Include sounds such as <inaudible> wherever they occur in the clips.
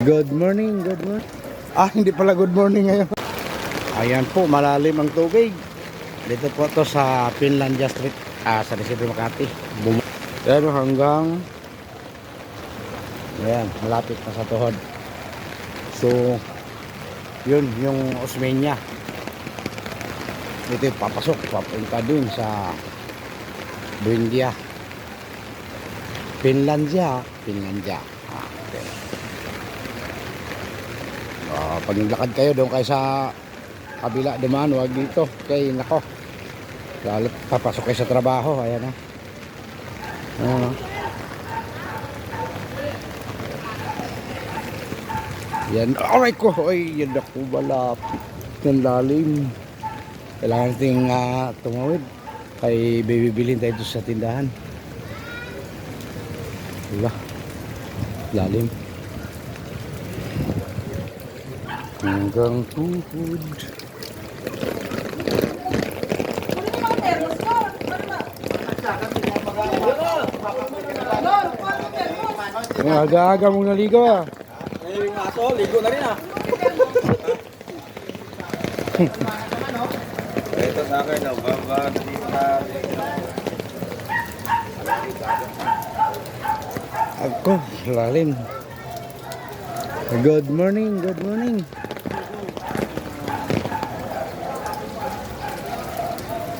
Good morning, good morning. Ah, hindi pala good morning ngayon. Ayan po, malalim ang tubig. Dito po to sa Finlandia Street, ah, sa Resibo Makati. Bum Pero hanggang Ayan, malapit na sa tuhod. So, yun, yung Osmeña. Ito yung papasok, papunta dun sa Buendia. Finlandia, Finlandia. Ah, okay. Ah, pag naglakad kayo doon kayo sa kabila dumaan, wag dito. Kay nako. Lalo papasok kayo sa trabaho, ayan na. Ayan na. Yan, alright ko. Ay, yan ako malapit. Yan lalim. Kailangan nating ah, tumawid. Kay bibilin tayo doon sa tindahan. Wala. Lalim. Hanggang tuhod. Ang aga-aga mong naligo ah. Ngayon yung aso, ligo na rin ah. Ito sa akin, no, baba, dito na. Ako, lalim. Good morning, good morning.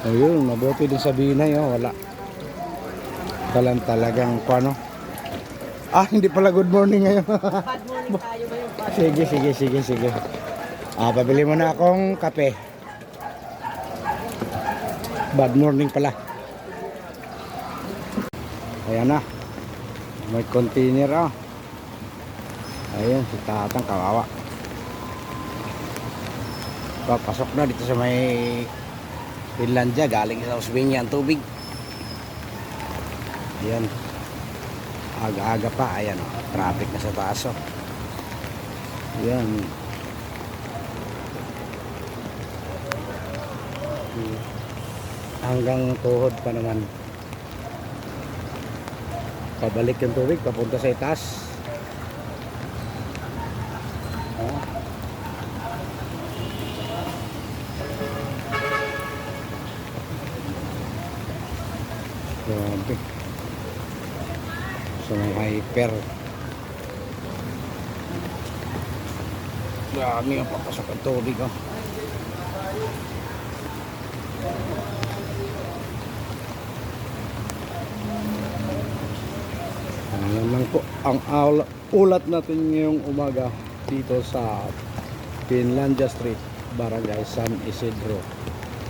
Ayun, mabuti din sa binay, oh, wala. Walang talagang ano. Ah, hindi pala good morning ngayon. <laughs> Bad morning tayo ngayon. Sige, sige, sige, sige. Ah, pabili mo na akong kape. Bad morning pala. Ayan na. May container ah. Ayun, si tatang kawawa. Papasok na dito sa may Finlandia. Galing sa Osmeña ang tubig. Ayan. Aga-aga pa. Ayan, oh. traffic na sa taas. Oh. Ayan. Hanggang tuhod pa naman. Pabalik yung tubig, papunta sa itaas. Oh. Grabe. So hyper. Dami ang papasok ang tubig oh. Ayan lang po ang ulat natin ngayong umaga dito sa Finlandia Street, Barangay San Isidro,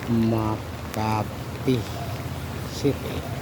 Makati City.